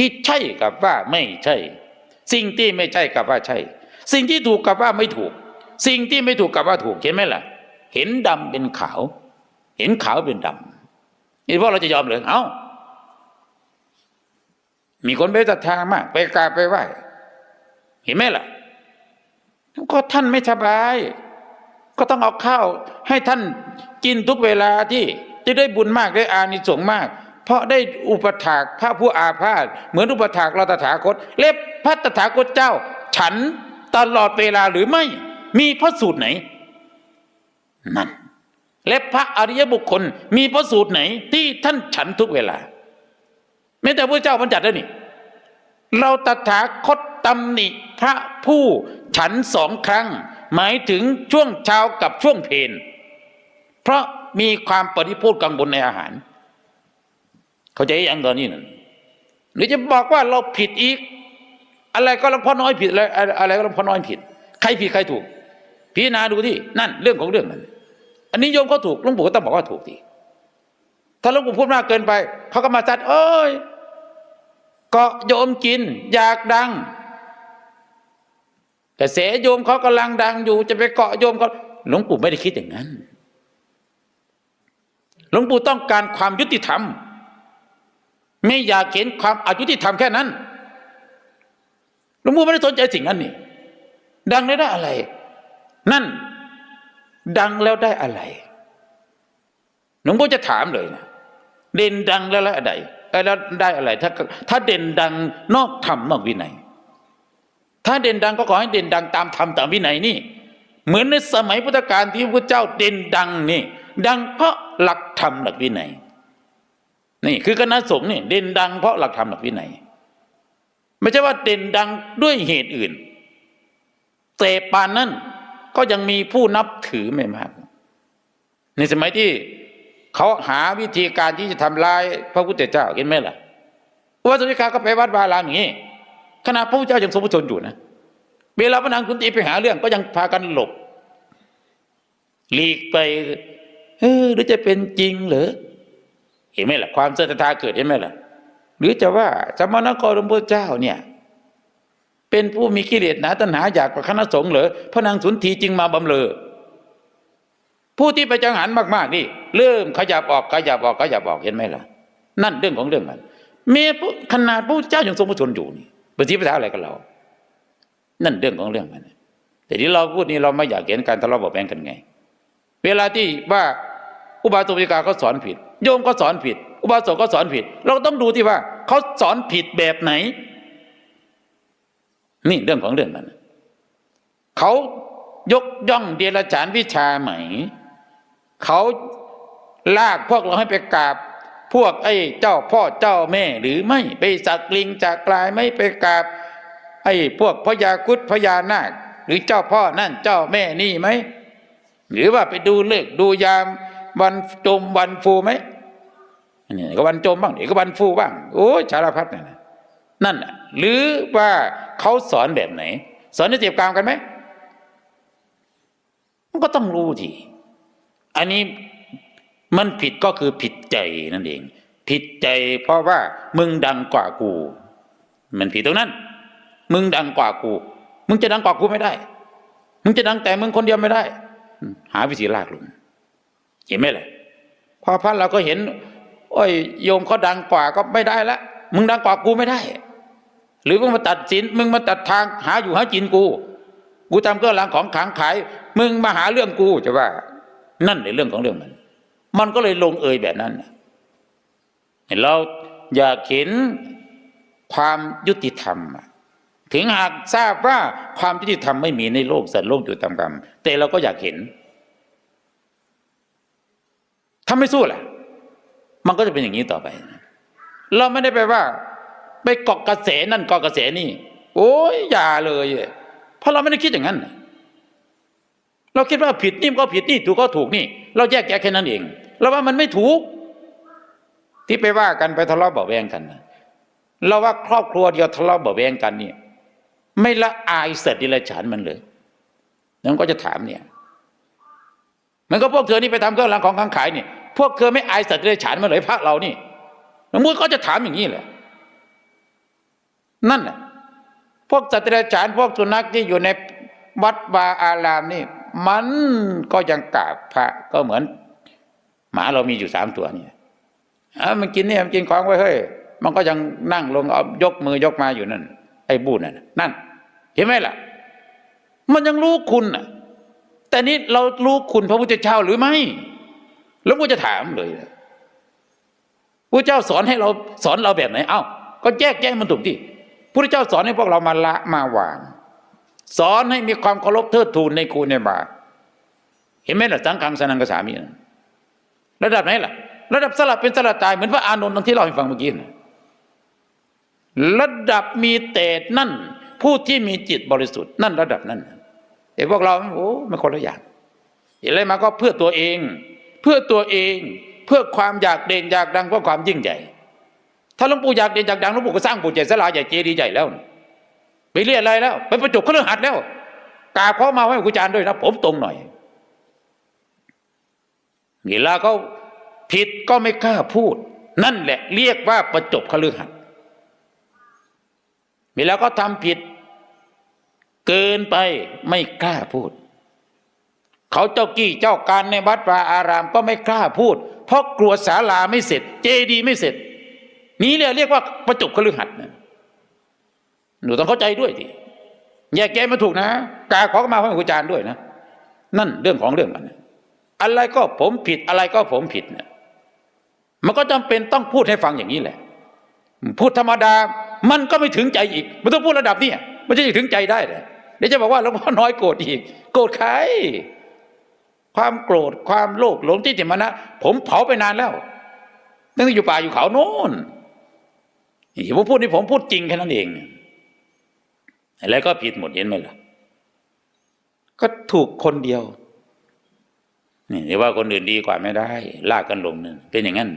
ที่ใช่กับว่าไม่ใช่ สิ่งที่ไม่ใช่กับว่าใช่ สิ่งที่ถูกกับว่าไม่ถูก สิ่งที่ไม่ถูกกับว่าถูกเห็นไหมล่ะ เห็นดำเป็นขาว เห็นขาวเป็นดำนี่พวกเราจะยอมเลยเอ้า มีคนไปศรัทธามาก ไปกราบไปไหว้เห็นไหมล่ะก็ท่านไม่สบาย ก็ต้องเอาข้าวให้ท่านกินทุกเวลาที่จะได้บุญมากได้อานิสงส์มาก เพราะได้อุปถากพระผู้อาพาธเหมือนอุปถากเราตถาคต เล็บพระตถาคตเจ้า ฉันตลอดเวลาหรือไม่ มีพระสูตรไหนนั่นและพระอริยบุคคล มีพระสูตรไหน ที่ท่านฉันทุกเวลาไม่แต่พระเจ้าบัญญัติแล้วนี่ เราตถาคตตำหนิพระผู้ฉันสองครั้ง หมายถึงช่วงเช้ากับช่วงเพลเพราะมีความปฏิพูดกังวลในอาหาร เขาใจยังตอนนี้นั่นหรือจะบอกว่าเราผิดอีก อะไรก็หลวงพ่อน้อยผิดอะไรอะไรก็หลวงพ่อน้อยผิด ใครผิดใครถูก พิจารณาดูที่นั่นเรื่องของเรื่องนั้น อันนี้โยมก็ถูกหลวงปู่ก็ต้องบอกว่าถูกทีถ้าหลวงปู่พูดมากเกินไปเขาก็มาจัดเอ้ยเกาะโยมกิน อยากดังกระแสโยมเขากำลังดังอยู่ จะไปเกาะโยมเขาหลวงปู่ไม่ได้คิดอย่างนั้น หลวงปู่ต้องการความยุติธรรม ไม่อยากเห็นความอายุติธรรมแค่นั้นหลวงปู่ไม่ได้สนใจสิ่งนั้นนี่ดังแล้วได้อะไร นั่น ดังแล้วได้อะไรหลวงปู่จะถามเลยนะเด่นดังแล้วแล้วอะไรแล้วได้อะไร ถ้าถ้าเด่นดังนอกธรรมนอกวินัย ถ้าเด่นดังก็ขอให้เด่นดังตามธรรมตามวินัยนี่ เหมือนในสมัยพุทธกาลที่พระเจ้าเด่นดังนี่ ดังเพราะหลักธรรมหลักวินัย นี่คือคณะสงฆ์นี่เด่นดังเพราะหลักธรรมหลักวินัยไม่ใช่ว่าเด่นดังด้วยเหตุอื่น แต่ปานนั้นก็ยังมีผู้นับถือไม่มาก ในสมัยที่เขาหาวิธีการที่จะทำลายพระพุทธเจ้าเห็นไหมล่ะวัดสุริกาก็ไปวัดวารามอย่างนี้ขณะพระพุทธเจ้ายังทรงพระชนอยู่นะเวลาพระนางคุณตีไปหาเรื่องก็ยังพากันหลบหลีกไปเออหรือจะเป็นจริงเหรอ ห็นไหมล่ะความศรัทธาเกิดเห็นไหมล่ะ หรือจะว่าสมณกรหลวงพ่อเจ้าเนี่ย เป็นผู้มีกิเลสหนาตัณหาอยากกับคณะสงฆ์เหรอพระนางสุนทรีจึงมาบำเรอผู้ที่ไปจังหันมาก ๆ นี่ เริ่มขยับออกขยับออกขยับออกเห็นไหมล่ะ นั่นเรื่องของเรื่องมันเมียขนาดพระเจ้ายังทรงพระชนอยู่นี่ปฏิปทาอะไรกับเรา นั่นเรื่องของเรื่องมันแต่ที่เราพูดนี้เราไม่อยากเห็นการทะเลาะเบาแว้งกันไง เวลาที่ว่าอุบาสกอุบาสิกาเขาสอนผิด โยมก็สอนผิด อุบาสกก็สอนผิด เราต้องดูที่ว่าเขาสอนผิดแบบไหน นี่เรื่องของเรื่องมันเขายกย่องเดรัจฉานวิชาไหม เขาลากพวกเราให้ไปกราบ พวกไอ้เจ้าพ่อเจ้าแม่หรือไม่ไปสักลิงจากกลายไม่ไปกราบ ไอ้พวกพญาคุดพญานาค หรือเจ้าพ่อนั่นเจ้าแม่นี่ไหมหรือว่าไปดูเลิกดูยาม วันจมวันฟูไหมนี่ก็วันจมบ้างเดี๋ยวก็วันฟูบ้างโอ้ยสารพัดนั่นนะนั่นน่ะหรือว่าเขาสอนแบบไหน สอนในเจ็บกรรมกันไหมมันก็ต้องรู้ทีอันนี้มันผิดก็คือผิดใจนั่นเอง ผิดใจเพราะว่ามึงดังกว่ากู มันผิดตรงนั้น มึงดังกว่ากู มึงจะดังกว่ากูไม่ได้ มึงจะดังแต่มึงคนเดียวไม่ได้ หาวิธีลากลุง เห็นไหมล่ะพอพระเราก็เห็น โอ้ยโยมเขาดังกว่าก็ไม่ได้ละมึงดังกว่ากูไม่ได้ หรือมึงมาตัดสิน มึงมาตัดทางหาอยู่หากินกู กูทำเครื่องรางของขลังขาย มึงมาหาเรื่องกูจะว่า นั่นในเรื่องของเรื่องมัน มันก็เลยลงเอยแบบนั้นเราอยากเห็นความยุติธรรมถึงหากทราบว่าความยุติธรรมไม่มีในโลกสัตว์โลกอยู่ตามกรรมแต่เราก็อยากเห็น ถ้าไม่สู้แหละมันก็จะเป็นอย่างนี้ต่อไป เราไม่ได้ไปว่า ไปเกาะกระแสนั่นเกาะกระแสนี่ โอ้ยอย่าเลย เพราะเราไม่ได้คิดอย่างนั้น เราคิดว่าผิดนี่ก็ผิดนี่ถูกก็ถูกนี่ เราแยกแยะแค่นั้นเอง เราว่ามันไม่ถูก ที่ไปว่ากันไปทะเลาะเบาแวงกันเราว่าครอบครัวเดียวทะเลาะเบาแวงกันเนี่ยไม่ละอายเสร็จดิลฉานมันเลยนั่นก็จะถามเนี่ย มันก็พวกเธอนี่ไปทำเครื่องรางของขลังขายเนี่ย พวกเธอไม่อายสัตว์เดรัจฉานมาเลยพระเรานี่มมติก็จะถามอย่างนี้แหละนั่นน่ะพวกสัตว์เดรัจฉานพวกสุนัขที่อยู่ในวัดวาอารามนี่ มันก็ยังกราบพระก็เหมือน หมาเรามีอยู่สามตัวนี่อะมันกินเนี่ยมันกินของไว้เฮ้ยมันก็ยังนั่งลงเอายกมือยกมาอยู่นั่น ไอ้บูดนั่นนั่น เห็นไหมล่ะ มันยังรู้คุณน่ะ แต่นี้เรารู้คุณพระพุทธเจ้าหรือไม่ แล้วกูจะถามเลยนะพระเจ้าสอนให้เราสอนเราแบบไหน เอ้า ก็แยกแยะมันถูกที่พระเจ้าสอนให้พวกเรามาละมาวาง สอนให้มีความเคารพเทิดทูนในครูในบาทเห็นไหมล่ะสังฆังสนังกสามีระดับไหนล่ะ ระดับสลับเป็นสลับตายเหมือนพระอานนท์ที่เราให้ฟังเมื่อกี้นะระดับมีเตดนั่น ผู้ที่มีจิตบริสุทธิ์นั่นระดับนั้นแต่พวกเราโอ้มันคนละอย่างอะไรมาก็เพื่อตัวเอง เพื่อตัวเองเพื่อความอยากเด่นอยากดังเพื่อความยิ่งใหญ่ ถ้าหลวงปู่อยากเด่นอยากดังหลวงปู่ก็สร้างปู่ใหญ่สลาใหญ่เจดีย์ใหญ่แล้วไปเรียกอะไรแล้ว ไปประจบเครื่องหัดแล้วกาเขามาให้ครูอาจารย์ด้วยนะ ผมตรงหน่อยเวลาเขาผิดก็ไม่กล้าพูด นั่นแหละ เรียกว่าประจบคฤหัสถ์เวลาเขาทำผิด เกินไปไม่กล้าพูด เขาเจ้ากี้เจ้าการในวัดวาอารามก็ไม่กล้าพูด เพราะกลัวศาลาไม่เสร็จ เจดีไม่เสร็จ นี้เรียกเรียกว่าประจบคฤหัสถ์นะหนูต้องเข้าใจด้วยทีแยกแยะมาถูกนะกาขอมาให้ครูอาจารย์ด้วยนะ นั่นเรื่องของเรื่องมันนอะไรก็ผมผิดอะไรก็ผมผิดเนี่ยมันก็จำเป็นต้องพูดให้ฟังอย่างนี้แหละ พูดธรรมดามันก็ไม่ถึงใจอีก มันต้องพูดระดับนี้มันจะถึงใจได้เลยเดี๋ยวจะบอกว่าหลวงพ่อน้อยโกรธอีก โกรธใคร ความโกรธความโลภหลงที่ติมานะผมเผาไปนานแล้วตั้งแต่อยู่ป่าอยู่เขาโน่นนี่ผมพูดนี่ผมพูดจริงแค่นั้นเองแล้วก็ผิดหมดเห็นไหมล่ะก็ถูกคนเดียวนี่ว่าคนอื่นดีกว่าไม่ได้ ลากกันลงนั่นเป็นอย่างนั้น